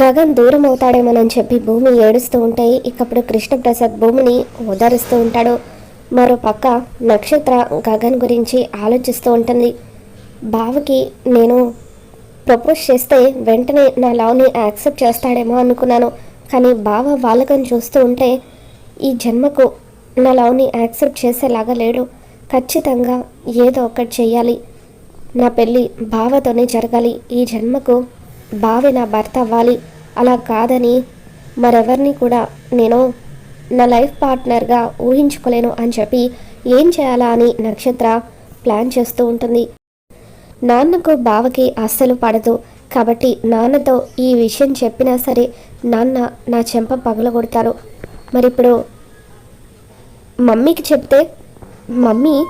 గగన్ దూరం అవుతాడేమోనని చెప్పి భూమి ఏడుస్తూ ఉంటే ఇకప్పుడు కృష్ణప్రసాద్ భూమిని ఓదారుస్తూ ఉంటాడు. మరో పక్క నక్షత్ర గగన్ గురించి ఆలోచిస్తూ ఉంటుంది. బావకి నేను ప్రపోజ్ చేస్తే వెంటనే నా లవ్ని యాక్సెప్ట్ చేస్తాడేమో అనుకున్నాను. కానీ బావ వాళ్ళకని చూస్తూ ఉంటే ఈ జన్మకు నా లవ్ని యాక్సెప్ట్ చేసేలాగా లేడు. ఖచ్చితంగా ఏదో ఒకటి చెయ్యాలి. నా పెళ్ళి బావతోనే జరగాలి. ఈ జన్మకు బావి నా భర్త అవ్వాలి. అలా కాదని మరెవరిని కూడా నేను నా లైఫ్ పార్ట్నర్గా ఊహించుకోలేను అని చెప్పి ఏం చేయాలా అని నక్షత్ర ప్లాన్ చేస్తూ ఉంటుంది. నాన్నకు బావకి అస్సలు పడదు. కాబట్టి నాన్నతో ఈ విషయం చెప్పినా సరే నాన్న నా చెంప పగలగొడతారు. మరి ఇప్పుడు మమ్మీకి చెప్తే మమ్మీ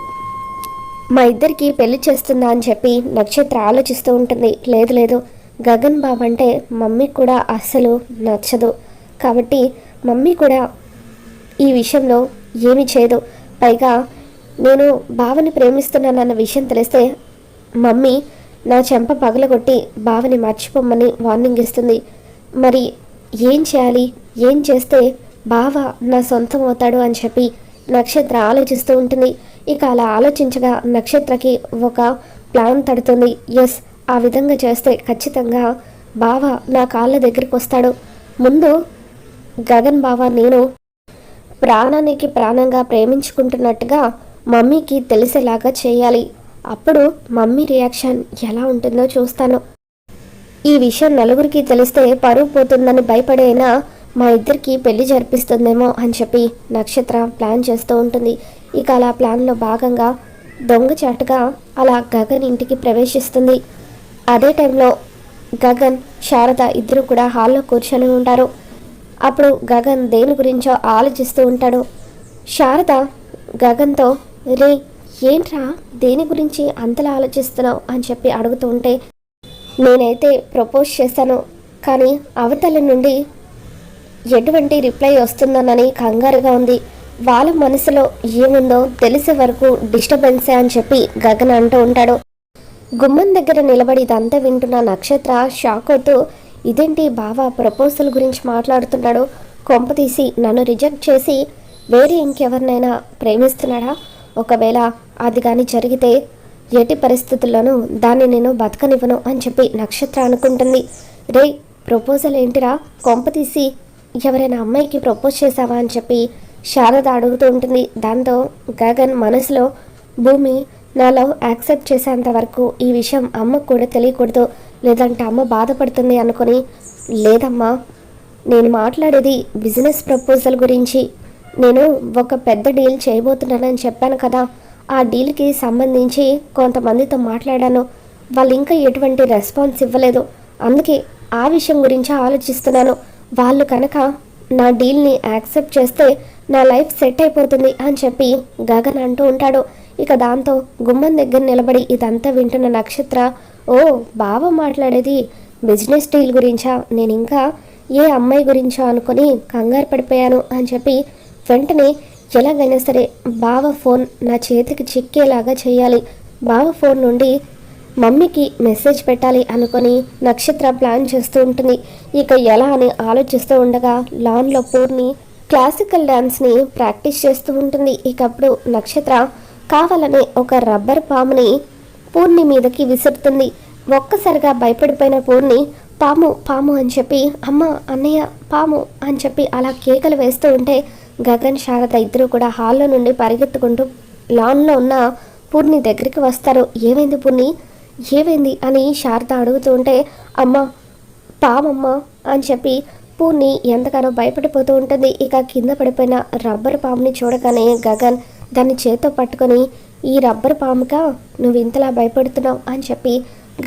మా ఇద్దరికి పెళ్ళి చేస్తుందా అని చెప్పి నక్షత్ర ఆలోచిస్తూ ఉంటుంది. లేదు లేదు. గగన్ బాబు అంటే మమ్మీకి కూడా అస్సలు నచ్చదు. కాబట్టి మమ్మీ కూడా ఈ విషయంలో ఏమి చేయదు. పైగా నేను బావని ప్రేమిస్తున్నానన్న విషయం తెలిస్తే మమ్మీ నా చెంప పగలగొట్టి బావని మర్చిపోమ్మని వార్నింగ్ ఇస్తుంది. మరి ఏం చేయాలి? ఏం చేస్తే బావ నా సొంతం అవుతాడు అని చెప్పి నక్షత్ర ఆలోచిస్తూ ఉంటుంది. ఇక అలా ఆలోచించగా నక్షత్రకి ఒక ప్లాన్ తడుతుంది. ఎస్ ఆ విధంగా చేస్తే ఖచ్చితంగా బావ నా కాళ్ళ దగ్గరికి వస్తాడు. ముందు గగన్ బావ నేను ప్రాణానికి ప్రాణంగా ప్రేమించుకుంటున్నట్టుగా మమ్మీకి తెలిసేలాగా చేయాలి. అప్పుడు మమ్మీ రియాక్షన్ ఎలా ఉంటుందో చూస్తాను. ఈ విషయం నలుగురికి తెలిస్తే పరువు పోతుందని భయపడైనా? మా ఇద్దరికి పెళ్ళి జరిపిస్తుందేమో అని చెప్పి నక్షత్ర ప్లాన్ చేస్తూ ఉంటుంది. ఇక అలా ప్లాన్లో భాగంగా దొంగచాటుగా అలా గగన్ ఇంటికి ప్రవేశిస్తుంది. అదే టైంలో గగన్ శారద ఇద్దరు కూడా హాల్లో కూర్చొని ఉంటారు. అప్పుడు గగన్ దేని గురించో ఆలోచిస్తూ ఉంటాడు. శారద గగన్తో రే ఏంట్రా దేని గురించి అంతలా ఆలోచిస్తున్నావు? అని చెప్పి అడుగుతూ ఉంటే నేనైతే ప్రపోజ్ చేశాను కానీ అవతల నుండి ఎటువంటి రిప్లై వస్తుందోనని కంగారుగా ఉంది. వాళ్ళ మనసులో ఏముందో తెలిసే వరకు డిస్టర్బెన్సే అని చెప్పి గగన్ అంటూ ఉంటాడు. గుమ్మం దగ్గర నిలబడి ఇదంతా వింటున్న నక్షత్ర షాక్ అవుతూ ఇదేంటి బావ ప్రపోజల్ గురించి మాట్లాడుతున్నాడు? కొంప తీసి నన్ను రిజెక్ట్ చేసి వేరే ఇంకెవరినైనా ప్రేమిస్తున్నాడా? ఒకవేళ అది కానీ జరిగితే ఎట్టి పరిస్థితుల్లోనూ దాన్ని నేను బతకనివ్వను అని చెప్పి నక్షత్ర అనుకుంటుంది. రే ప్రపోజల్ ఏంటిరా? కొంప తీసి ఎవరైనా అమ్మాయికి ప్రపోజ్ చేశావా? అని చెప్పి శారద అడుగుతూ ఉంటుంది. దాంతో గగన్ మనసులో భూమి నాలో యాక్సెప్ట్ చేసేంత వరకు ఈ విషయం అమ్మకు కూడా తెలియకూడదు. లేదంటే అమ్మ బాధపడుతుంది అనుకొని లేదమ్మా నేను మాట్లాడేది బిజినెస్ ప్రపోజల్ గురించి. నేను ఒక పెద్ద డీల్ చేయబోతున్నానని చెప్పాను కదా. ఆ డీల్కి సంబంధించి కొంతమందితో మాట్లాడాను. వాళ్ళు ఇంకా ఎటువంటి రెస్పాన్స్ ఇవ్వలేదు. అందుకే ఆ విషయం గురించి ఆలోచిస్తున్నాను. వాళ్ళు కనుక నా డీల్ని యాక్సెప్ట్ చేస్తే నా లైఫ్ సెట్ అయిపోతుంది అని చెప్పి గగన్ అంటూ ఉంటాడు. ఇక దాంతో గుమ్మం దగ్గర నిలబడి ఇదంతా వింటున్న నక్షత్ర ఓ బావ మాట్లాడేది బిజినెస్ డీల్ గురించా? నేను ఇంకా ఏ అమ్మాయి గురించో అనుకొని కంగారు పడిపోయాను అని చెప్పి వెంటనే ఎలాగైనా సరే బావ ఫోన్ నా చేతికి చిక్కేలాగా చేయాలి. బావ ఫోన్ నుండి మమ్మీకి మెసేజ్ పెట్టాలి అనుకొని నక్షత్ర ప్లాన్ చేస్తూ ఉంటుంది. ఇక ఎలా అని ఆలోచిస్తూ ఉండగా లాన్లో పూర్ణి క్లాసికల్ డ్యాన్స్ని ప్రాక్టీస్ చేస్తూ ఉంటుంది. ఇకప్పుడు నక్షత్ర కావాలనే ఒక రబ్బర్ పాముని పూర్ణి మీదకి విసురుతుంది. ఒక్కసారిగా భయపడిపోయిన పూర్ణి పాము పాము అని చెప్పి అమ్మ అన్నయ్య పాము అని చెప్పి అలా కేకలు వేస్తూ ఉంటే గగన్ శారద ఇద్దరు కూడా హాల్లో నుండి పరిగెత్తుకుంటూ లాన్లో ఉన్న పూర్ణి దగ్గరికి వస్తారు. ఏమైంది పూర్ణి? ఏమైంది? అని శారద అడుగుతూ ఉంటే అమ్మ పామమ్మ అని చెప్పి పూర్ణి ఎంతగానో భయపడిపోతూ ఉంటుంది. ఇక కింద పడిపోయిన రబ్బర్ పాముని చూడగానే గగన్ దాన్ని చేత్తో పట్టుకొని ఈ రబ్బర్ పాముగా నువ్వు ఇంతలా భయపడుతున్నావు? అని చెప్పి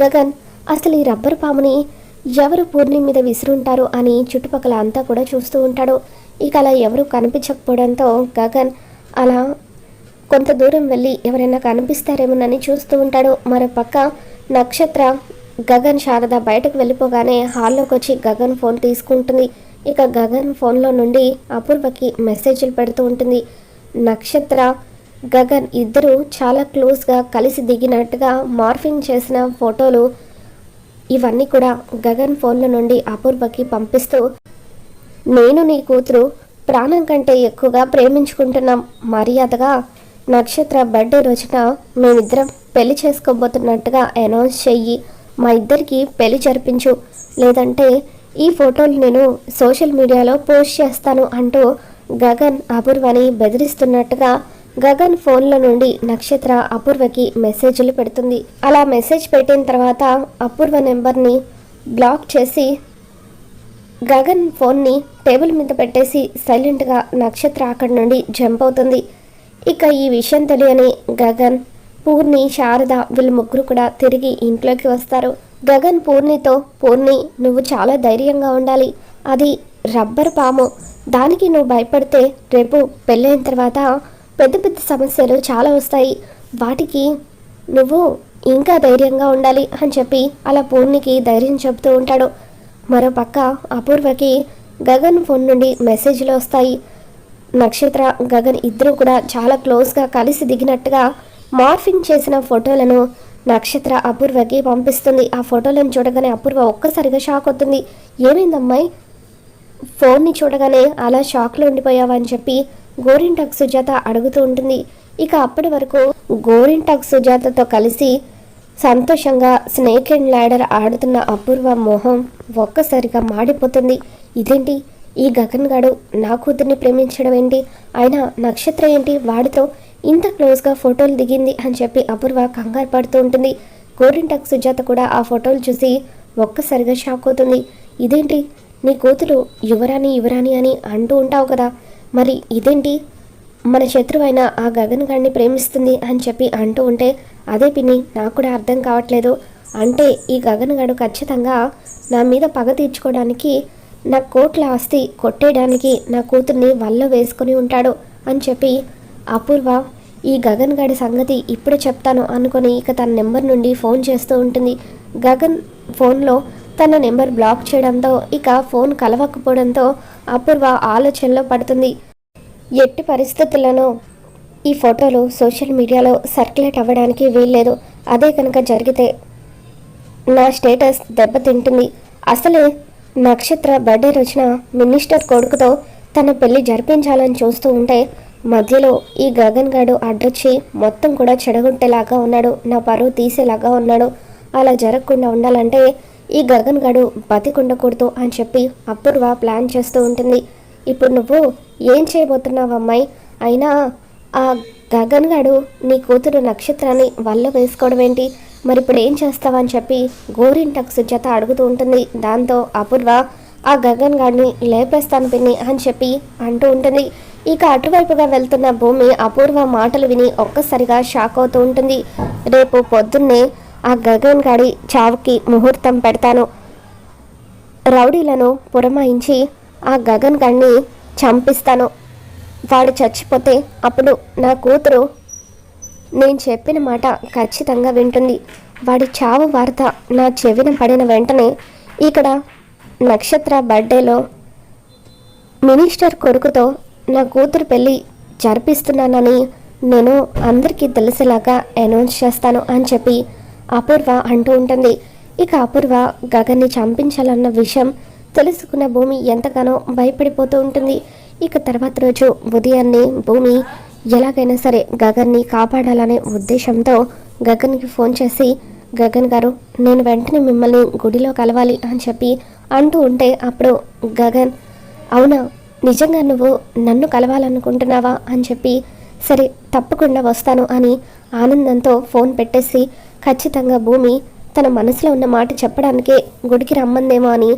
గగన్ అసలు ఈ రబ్బర్ పాముని ఎవరు పూర్ణి మీద విసురుంటారు? అని చుట్టుపక్కల అంతా కూడా చూస్తూ ఉంటాడు. ఇక అలా ఎవరు కనిపించకపోవడంతో గగన్ అలా కొంత దూరం వెళ్ళి ఎవరైనా కనిపిస్తారేమోనని చూస్తూ ఉంటాడు. మరో పక్క నక్షత్ర గగన్ శారద బయటకు వెళ్ళిపోగానే హాల్లోకి వచ్చి గగన్ ఫోన్ తీసుకుంటుంది. ఇక గగన్ ఫోన్లో నుండి అపూర్వకి మెసేజ్లు పెడుతూ ఉంటుంది. నక్షత్ర గగన్ ఇద్దరు చాలా క్లోజ్గా కలిసి దిగినట్టుగా మార్ఫింగ్ చేసిన ఫోటోలు ఇవన్నీ కూడా గగన్ ఫోన్ల నుండి అపూర్వకి పంపిస్తూ నేను నీ కూతురు ప్రాణం కంటే ఎక్కువగా ప్రేమించుకుంటున్నాం మర్యాదగా నక్షత్ర బర్త్డే రోజున మేమిద్దరం పెళ్ళి చేసుకోబోతున్నట్టుగా అనౌన్స్ చెయ్యి మా ఇద్దరికి పెళ్ళి జరిపించు. లేదంటే ఈ ఫోటోలు నేను సోషల్ మీడియాలో పోస్ట్ చేస్తాను అంటూ గగన్ అపూర్వని బెదిరిస్తున్నట్టుగా గగన్ ఫోన్ల నుండి నక్షత్ర అపూర్వకి మెసేజ్లు పెడుతుంది. అలా మెసేజ్ పెట్టిన తర్వాత అపూర్వ నెంబర్ని బ్లాక్ చేసి గగన్ ఫోన్ని టేబుల్ మీద పెట్టేసి సైలెంట్గా నక్షత్ర అక్కడి నుండి జంప్ అవుతుంది. ఇక ఈ విషయం తెలియని గగన్ పూర్ణి శారద వీళ్ళు ముగ్గురు కూడా తిరిగి ఇంట్లోకి వస్తారు. గగన్ పూర్ణితో పూర్ణి నువ్వు చాలా ధైర్యంగా ఉండాలి. అది రబ్బర్ పాము. దానికి నువ్వు భయపడితే రేపు పెళ్ళైన తర్వాత పెద్ద పెద్ద సమస్యలు చాలా వస్తాయి. వాటికి నువ్వు ఇంకా ధైర్యంగా ఉండాలి అని చెప్పి అలా పూర్ణికి ధైర్యం చెబుతూ ఉంటాడు. మరోపక్క అపూర్వకి గగన్ ఫోన్ నుండి మెసేజ్లు వస్తాయి. నక్షత్ర గగన్ ఇద్దరు కూడా చాలా క్లోజ్గా కలిసి దిగినట్టుగా మార్ఫింగ్ చేసిన ఫోటోలను నక్షత్ర అపూర్వకి పంపిస్తుంది. ఆ ఫోటోలను చూడగానే అపూర్వ ఒక్కసారిగా షాక్ అవుతుంది. ఏమైందమ్మాయి? ఫోన్ని చూడగానే అలా షాక్లో ఉండిపోయావని చెప్పి గోరింటాక్ సుజాత అడుగుతూ ఉంటుంది. ఇక అప్పటి వరకు గోరింటాక్ సుజాతతో కలిసి సంతోషంగా స్నేక్ అండ్ ల్యాడర్ ఆడుతున్న అపూర్వ మొహం ఒక్కసారిగా మాడిపోతుంది. ఇదేంటి? ఈ గగన్ గాడు నా కూతుర్ని ప్రేమించడం ఏంటి? ఆయన నక్షత్రం ఏంటి? వాడితో ఇంత క్లోజ్గా ఫోటోలు దిగింది అని చెప్పి అపూర్వ కంగారు పడుతూ ఉంటుంది. గోరింటాక్ సుజాత కూడా ఆ ఫోటోలు చూసి ఒక్కసారిగా షాక్ అవుతుంది. ఇదేంటి? నీ కూతురు యువరాణి యువరాణి అని అంటూ ఉంటావు కదా. మరి ఇదేంటి? మన శత్రువైన ఆ గగన్ గారిని ప్రేమిస్తుంది అని చెప్పి అంటూ ఉంటే అదే పిన్ని నాకు కూడా అర్థం కావట్లేదు. అంటే ఈ గగన్ గారు ఖచ్చితంగా నా మీద పగ తీర్చుకోవడానికి నా కోట్ల ఆస్తి కొట్టేయడానికి నా కూతుర్ని వల్ల వేసుకొని ఉంటాడు అని చెప్పి అపూర్వ ఈ గగన్ గాడి సంగతి ఇప్పుడే చెప్తాను అనుకొని ఇక తన నెంబర్ నుండి ఫోన్ చేస్తూ ఉంటుంది. గగన్ ఫోన్లో తన నెంబర్ బ్లాక్ చేయడంతో ఇక ఫోన్ కలవకపోవడంతో అపూర్వ ఆలోచనలో పడుతుంది. ఎట్టి పరిస్థితులను ఈ ఫోటోలు సోషల్ మీడియాలో సర్క్యులేట్ అవ్వడానికి వీల్లేదు. అదే కనుక జరిగితే నా స్టేటస్ దెబ్బతింటుంది. అసలే నక్షత్ర బర్త్డే రోజున మినిస్టర్ కొడుకుతో తన పెళ్ళి జరిపించాలని చూస్తూ ఉంటే మధ్యలో ఈ గగన్ గాడు అడ్డొచ్చి మొత్తం కూడా చెడగొట్టేలాగా ఉన్నాడు. నా పరువు తీసేలాగా ఉన్నాడు. అలా జరగకుండా ఉండాలంటే ఈ గగన్ గాడు బతికుండకూడదు అని చెప్పి అపూర్వ ప్లాన్ చేస్తూ ఉంటుంది. ఇప్పుడు నువ్వు ఏం చేయబోతున్నావు అమ్మాయి? అయినా ఆ గగన్ గడు నీ కూతురు నక్షత్రాన్ని వల్ల వేసుకోవడం ఏంటి? మరి ఇప్పుడు ఏం చేస్తావని చెప్పి గోరింటకు సుజాత అడుగుతూ ఉంటుంది. దాంతో అపూర్వ ఆ గగన్ గాడిని లేపేస్తాను పిన్ని అని చెప్పి అంటూ ఉంటుంది. ఇక అటువైపుగా వెళ్తున్న భూమి అపూర్వ మాటలు విని ఒక్కసారిగా షాక్ అవుతూ ఉంటుంది. రేపు పొద్దున్నే ఆ గగన్ గాడి చావుకి ముహూర్తం పెడతాను. రౌడీలను పురమాయించి ఆ గగన్ గాడిని చంపిస్తాను. వాడు చచ్చిపోతే అప్పుడు నా కూతురు నేను చెప్పిన మాట ఖచ్చితంగా వింటుంది. వాడి చావు వార్త నా చెవిన పడిన వెంటనే ఇక్కడ నక్షత్ర బర్త్డేలో మినిస్టర్ కొడుకుతో నా కూతురు పెళ్ళి జరిపిస్తున్నానని నేను అందరికీ తెలిసేలాగా అనౌన్స్ చేస్తాను అని చెప్పి అపూర్వ అంటూ ఉంటుంది. ఇక అపూర్వ గగన్ని చంపించాలన్న విషయం తెలుసుకున్న భూమి ఎంతగానో భయపడిపోతూ ఉంటుంది. ఇక తర్వాత రోజు ఉదయాన్నే భూమి ఎలాగైనా సరే గగన్ని కాపాడాలనే ఉద్దేశంతో గగన్కి ఫోన్ చేసి గగన్ గారు నేను వెంటనే మిమ్మల్ని గుడిలో కలవాలి అని చెప్పి అంటూ ఉంటే అప్పుడు గగన్ అవునా? నిజంగా నువ్వు నన్ను కలవాలనుకుంటున్నావా? అని చెప్పి సరే తప్పకుండా వస్తాను అని ఆనందంతో ఫోన్ పెట్టేసి ఖచ్చితంగా భూమి తన మనసులో ఉన్న మాట చెప్పడానికే గుడికి రమ్మందేమో అని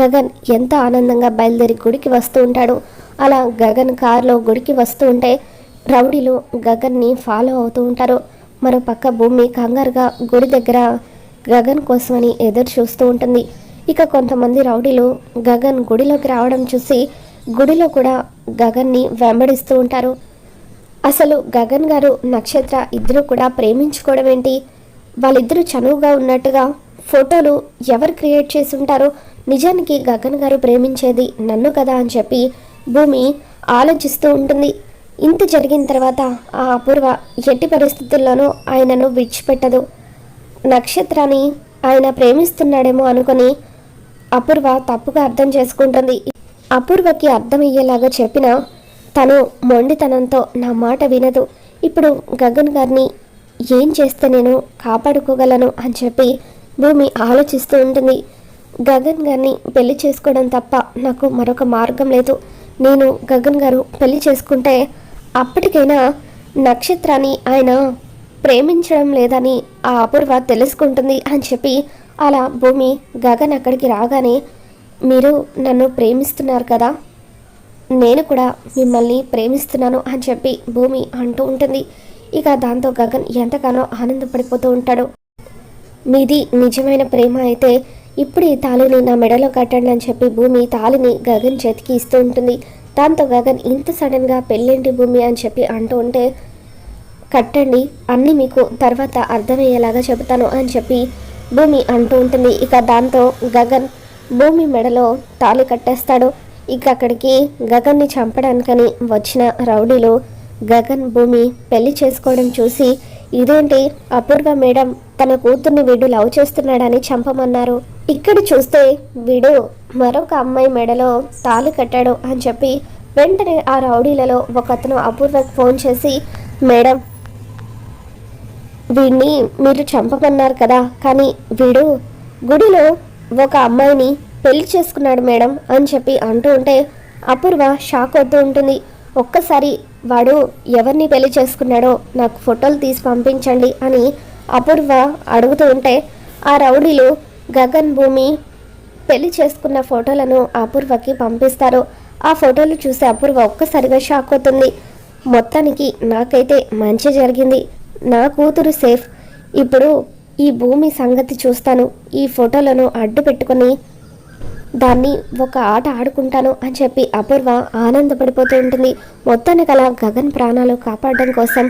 గగన్ ఎంత ఆనందంగా బయలుదేరి గుడికి వస్తూ ఉంటాడు. అలా గగన్ కారులో గుడికి వస్తూ ఉంటే రౌడీలు గగన్ని ఫాలో అవుతూ ఉంటారు. మరోపక్క భూమి కంగారుగా గుడి దగ్గర గగన్ కోసమని ఎదురు చూస్తూ ఉంటుంది. ఇక కొంతమంది రౌడీలు గగన్ గుడిలోకి రావడం చూసి గుడిలో కూడా గగన్ని వెంబడిస్తూ ఉంటారు. అసలు గగన్ గారు నక్షత్ర ఇద్దరు కూడా ప్రేమించుకోవడం ఏంటి? వాళ్ళిద్దరూ చనువుగా ఉన్నట్టుగా ఫోటోలు ఎవరు క్రియేట్ చేసి ఉంటారో నిజానికి గగన్ గారు ప్రేమించేది నన్ను కదా అని చెప్పి భూమి ఆలోచిస్తూ ఉంటుంది. ఇంత జరిగిన తర్వాత ఆ అపూర్వ ఎట్టి పరిస్థితుల్లోనూ ఆయనను విడిచిపెట్టదు. నక్షత్రాన్ని ఆయన ప్రేమిస్తున్నాడేమో అనుకొని అపూర్వ తప్పుగా అర్థం చేసుకుంటుంది. అపూర్వకి అర్థమయ్యేలాగా చెప్పిన తను మొండితనంతో నా మాట వినదు. ఇప్పుడు గగన్ గారిని ఏం చేస్తే నేను కాపాడుకోగలను అని చెప్పి భూమి ఆలోచిస్తూ ఉంటుంది. గగన్ గారిని పెళ్ళి చేసుకోవడం తప్ప నాకు మరొక మార్గం లేదు. నేను గగన్ గారు పెళ్ళి చేసుకుంటే అప్పటికైనా నక్షత్రాన్ని ఆయన ప్రేమించడం లేదని ఆ అపూర్వ తెలుసుకుంటుంది అని చెప్పి అలా భూమి గగన్ అక్కడికి రాగానే మీరు నన్ను ప్రేమిస్తున్నారు కదా? నేను కూడా మిమ్మల్ని ప్రేమిస్తున్నాను అని చెప్పి భూమి అంటూ ఉంటుంది. ఇక దాంతో గగన్ ఎంతగానో ఆనందపడిపోతూ ఉంటాడు. మీది నిజమైన ప్రేమ అయితే ఇప్పుడు ఈ తాళిని నా మెడలో కట్టండి అని చెప్పి భూమి తాళిని గగన్ చేతికి ఇస్తూ ఉంటుంది. దాంతో గగన్ ఇంత సడన్గా పెళ్ళేంటి భూమి అని చెప్పి అంటూ ఉంటే కట్టండి అన్నీ మీకు తర్వాత అర్థమయ్యేలాగా చెబుతాను అని చెప్పి భూమి అంటూ ఉంటుంది. ఇక దాంతో గగన్ భూమి మెడలో తాళి కట్టేస్తాడు. ఇక అక్కడికి గగన్ని చంపడానికని వచ్చిన రౌడీలు గగన్ భూమి పెళ్ళి చేసుకోవడం చూసి ఇదేంటి? అపూర్వ మేడం తన కూతుర్ని వీడు లవ్ చేస్తున్నాడని చంపమన్నారు. ఇక్కడ చూస్తే వీడు మరొక అమ్మాయి మెడలో తాళి కట్టాడు అని చెప్పి వెంటనే ఆ రౌడీలలో ఒకతను అపూర్వకు ఫోన్ చేసి మేడం వీడిని మీరు చంపమన్నారు కదా కానీ వీడు గుడిలో ఒక అమ్మాయిని పెళ్ళి చేసుకున్నాడు మేడం అని చెప్పి అంటూ ఉంటే అపూర్వ షాక్ వద్దు ఉంటుంది. ఒక్కసారి వాడు ఎవరిని పెళ్ళి చేసుకున్నాడో నాకు ఫోటోలు తీసి పంపించండి అని అపూర్వ అడుగుతూ ఉంటే ఆ రౌడీలు గగన్ భూమి పెళ్ళి చేసుకున్న ఫోటోలను అపూర్వకి పంపిస్తారు. ఆ ఫోటోలు చూసి అపూర్వ ఒక్కసారిగా షాక్ అవుతుంది. మొత్తానికి నాకైతే మంచి జరిగింది. నా కూతురు సేఫ్. ఇప్పుడు ఈ భూమి సంగతి చూస్తాను. ఈ ఫోటోలను అడ్డు పెట్టుకొని దాన్ని ఒక ఆట ఆడుకుంటాను అని చెప్పి అపూర్వ ఆనందపడిపోతూ ఉంటుంది. మొత్తానికి అలా గగన్ ప్రాణాలు కాపాడడం కోసం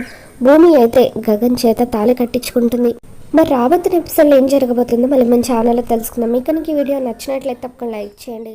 భూమి అయితే గగన్ చేత తాళి కట్టించుకుంటుంది. మరి రాబోతున్న ఎపిసోడ్లో ఏం జరగబోతుందో మళ్ళీ మన ఛానల్లో తెలుసుకుందాం. మీకు కనుక ఈ వీడియో నచ్చినట్లయితే తప్పకుండా లైక్ చేయండి.